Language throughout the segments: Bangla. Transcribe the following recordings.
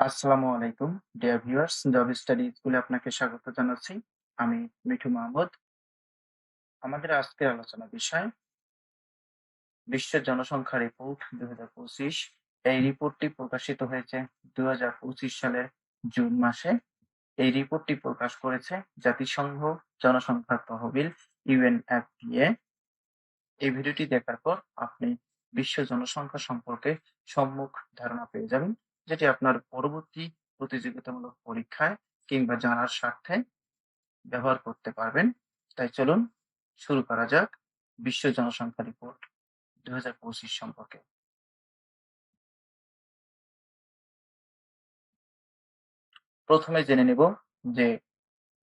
আসসালামু আলাইকুম ডিয়ার ভিউয়ার্স জব স্টাডি স্কুলে আপনাকে স্বাগত জানাচ্ছি। আমি মিঠু মাহমুদ। আমাদের আজকের আলোচনা বিষয়, বিশ্বের জনসংখ্যা রিপোর্ট দুই হাজার পঁচিশ। এই রিপোর্টটি প্রকাশিত হয়েছে দুই হাজার পঁচিশ সালের জুন মাসে। এই রিপোর্টটি প্রকাশ করেছে জাতিসংঘ জনসংখ্যা তহবিল ইউএনএফপিএ এই ভিডিওটি দেখার পর আপনি বিশ্ব জনসংখ্যা সম্পর্কে সম্মুখ ধারণা পেয়ে যাবেন। যেটি আপনার পরবর্তী প্রতিযোগিতামূলক পরীক্ষায় কিংবা জানার স্বার্থে ব্যবহার করতে পারবেন। তাই চলুন শুরু করা যাক বিশ্ব জনসংখ্যা রিপোর্ট দুই হাজার পঁচিশ সম্পর্কে। প্রথমে জেনে নেব যে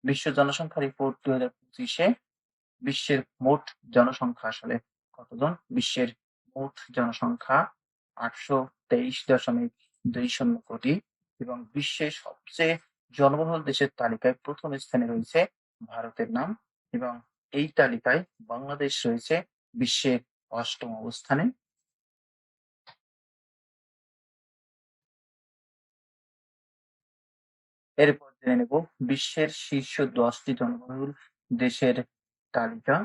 বিশ্ব জনসংখ্যা রিপোর্ট দুই হাজার পঁচিশে বিশ্বের মোট জনসংখ্যা আসলে কতজন? বিশ্বের মোট জনসংখ্যা আটশো তেইশ দশমিক দুই শূন্য কোটি এবং বিশ্বের সবচেয়ে জনবহুল দেশের তালিকায় প্রথম স্থানে রয়েছে ভারতের নাম এবং এই তালিকায় বাংলাদেশ রয়েছে বিশ্বের অষ্টম অবস্থানে। এরপর জেনে নেব বিশ্বের শীর্ষ দশটি জনবহুল দেশের তালিকা।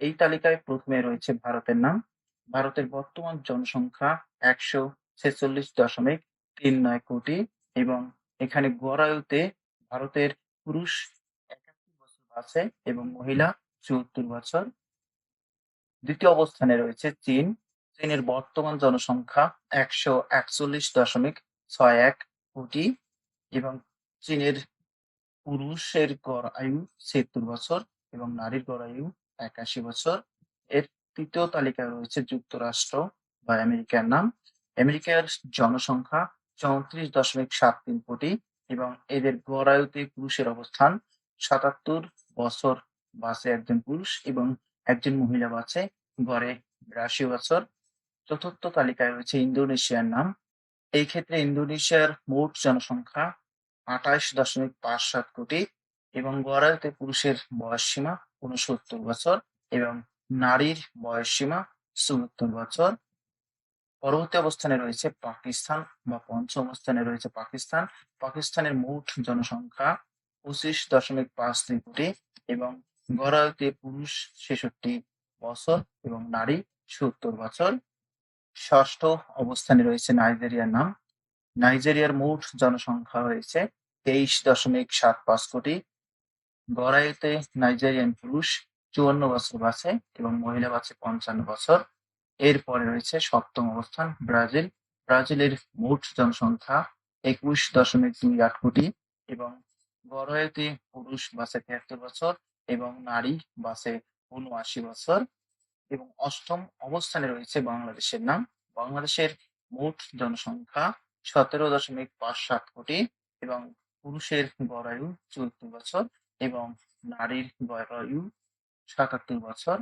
এই তালিকায় প্রথমে রয়েছে ভারতের নাম। ভারতের বর্তমান জনসংখ্যা একশো ছেচল্লিশ দশমিক তিন নয় কোটি এবং এখানে গড়ায়ুতে ভারতের পুরুষ একাত্তর বছর আছে এবং মহিলা চুয়াত্তর বছর। দ্বিতীয় অবস্থানে রয়েছে চীন। চীনের বর্তমান জনসংখ্যা একশো একচল্লিশ দশমিক ছয় এক কোটি এবং চীনের পুরুষের গড় আয়ু ছিয়াত্তর বছর এবং নারীর গড় আয়ু একাশি বছর। এর তৃতীয় তালিকায় রয়েছে যুক্তরাষ্ট্র বা আমেরিকার নাম। আমেরিকার জনসংখ্যা চৌত্রিশ দশমিক সাত তিন কোটি এবং এদের গড় আয়ুতে পুরুষের অবস্থান সাতাত্তর বছর বাসে একজন পুরুষ এবং একজন মহিলা বাসে গড়ে বিরাশি বছর। চতুর্থ তালিকায় রয়েছে ইন্দোনেশিয়ার নাম। এই ক্ষেত্রে ইন্দোনেশিয়ার মোট জনসংখ্যা আঠাশ দশমিক পাঁচ সাত কোটি এবং গড়াইতে পুরুষের বয়স সীমা উনসত্তর বছর এবং নারীর বয়স সীমা চুয়াত্তর বছর। পরবর্তী অবস্থানে রয়েছে পাকিস্তান বা পঞ্চম অবস্থানে রয়েছে পাকিস্তান। পাকিস্তানের মোট জনসংখ্যা পঁচিশ দশমিক পাঁচ দুই কোটি এবং গড়াইতে পুরুষ ছেষট্টি বছর এবং নারী সত্তর বছর। ষষ্ঠ অবস্থানে রয়েছে নাইজেরিয়ার নাম। নাইজেরিয়ার মোট জনসংখ্যা হয়েছে তেইশ দশমিক সাত পাঁচ কোটি। গড়াইতে নাইজেরিয়ান পুরুষ চুয়ান্ন বছর বাঁচে এবং মহিলা বাঁচে পঞ্চান্ন বছর। এরপরে রয়েছে সপ্তম অবস্থান, ব্রাজিল। ব্রাজিলের মোট জনসংখ্যা একুশ দশমিক দুই আট কোটি এবং গড়াইতে পুরুষ বাসে তিয়াত্তর বছর এবং নারী বাসে উনআশি বছর। এবং অষ্টম অবস্থানে রয়েছে বাংলাদেশের নাম। বাংলাদেশের মোট জনসংখ্যা সতেরো দশমিক পাঁচ সাত কোটি এবং পুরুষের গড়ায়ু চুয়াত্তর বছর এবং নারীর গড়ায়ু সাতাত্তর বছর।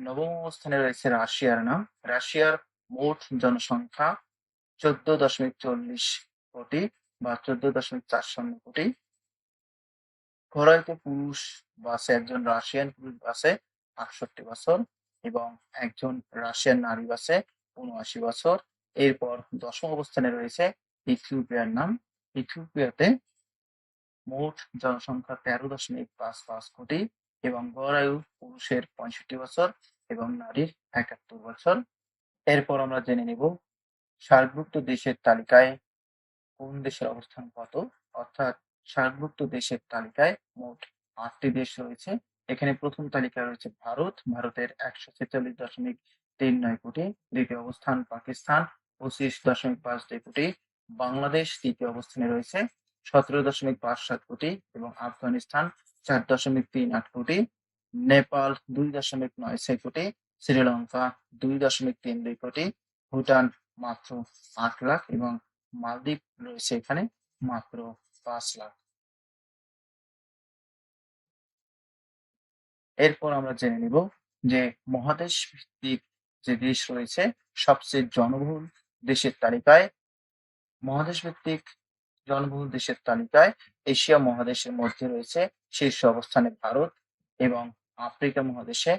নবম অবস্থানে রয়েছে রাশিয়ার নাম। রাশিয়ার মোট জনসংখ্যা চোদ্দ দশমিক চল্লিশ কোটি, বা চোদ্দ দশমিক চার শূন্য কোটি। ঘোড়াইতে পুরুষ বাসে একজন রাশিয়ান পুরুষ বাসে আটষট্টি বছর এবং একজন রাশিয়ান নারী বাসে উনআশি বছর। এরপর দশম অবস্থানে রয়েছে ইথিওপিয়ার নাম। ইথিওপিয়াতে মোট জনসংখ্যা তেরো দশমিক পাঁচ পাঁচ কোটি এবং গড় আয়ু পুরুষের পঁয়ষট্টি বছর এবং নারীর একাত্তর বছর। এরপর আমরা জেনে নিব সার্কভুক্ত দেশের তালিকায় কোন দেশের অবস্থান কত? অর্থাৎ সার্কভুক্ত দেশের তালিকায় মোট আটটি দেশ রয়েছে। এখানে প্রথম তালিকায় রয়েছে ভারত। ভারতের একশো ছেচল্লিশ দশমিক তিন নয় কোটি। দ্বিতীয় অবস্থান পাকিস্তান। পঁচিশ দশমিক পাঁচ দুই কোটি। বাংলাদেশ তৃতীয় অবস্থানে রয়েছে সতেরো দশমিক পাঁচ সাত কোটি এবং আফগানিস্তান চার দশমিক তিন আট কোটি, নেপাল দুই দশমিক নয় ছয় কোটি, শ্রীলঙ্কা দুই দশমিক তিন দুই কোটি, ভুটান মাত্র আট লাখ এবং মালদ্বীপ রয়েছে এখানে মাত্র পাঁচ লাখ। এরপর আমরা জেনে নিব যে মহাদেশ ভিত্তিক যে দেশ রয়েছে, সবচেয়ে জনবহুল দেশের তালিকায় মহাদেশ ভিত্তিক জনবহুল দেশের তালিকায় এশিয়া মহাদেশের মধ্যে রয়েছে শীর্ষ অবস্থানে ভারত এবং আফ্রিকা মহাদেশে।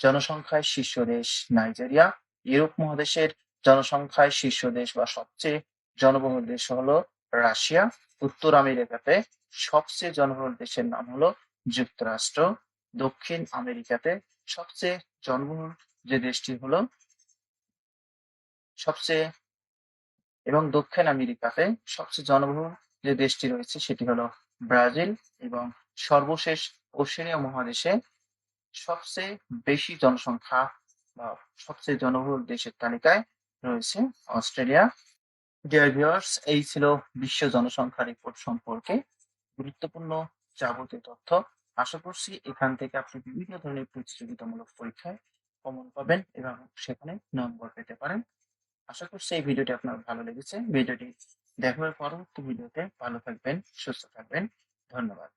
জনসংখ্যায় শীর্ষ দেশ নাইজেরিয়া। ইউরোপ মহাদেশের জনসংখ্যায় শীর্ষ দেশ বা সবচেয়ে জনবহুল দেশ হলো রাশিয়া। উত্তর আমেরিকাতে সবচেয়ে জনবহুল দেশের নাম হলো যুক্তরাষ্ট্র। দক্ষিণ আমেরিকাতে সবচেয়ে জনবহুল যে দেশটি হলো সবচেয়ে এবং দক্ষিণ আমেরিকাতে সবচেয়ে জনবহুল যে দেশটি রয়েছে সেটি হলো ব্রাজিল এবং সর্বশেষ ওশেনিয়া মহাদেশে সবচেয়ে বেশি জনসংখ্যা বা সবচেয়ে জনবহুল দেশের তালিকায় রয়েছে অস্ট্রেলিয়া। ডিয়ার এই ছিল বিশ্ব জনসংখ্যা রিপোর্ট সম্পর্কে গুরুত্বপূর্ণ যাবতীয় তথ্য। আশা করছি এখান থেকে আপনি বিভিন্ন ধরনের প্রতিযোগিতামূলক পরীক্ষায় কমন পাবেন এবং সেখানে নম্বর পেতে পারেন। আশা করছি এই ভিডিওটি আপনার ভালো লেগেছে। ভিডিওটি দেখার পরবর্তী ভিডিওতে ভালো থাকবেন, সুস্থ থাকবেন। ধন্যবাদ।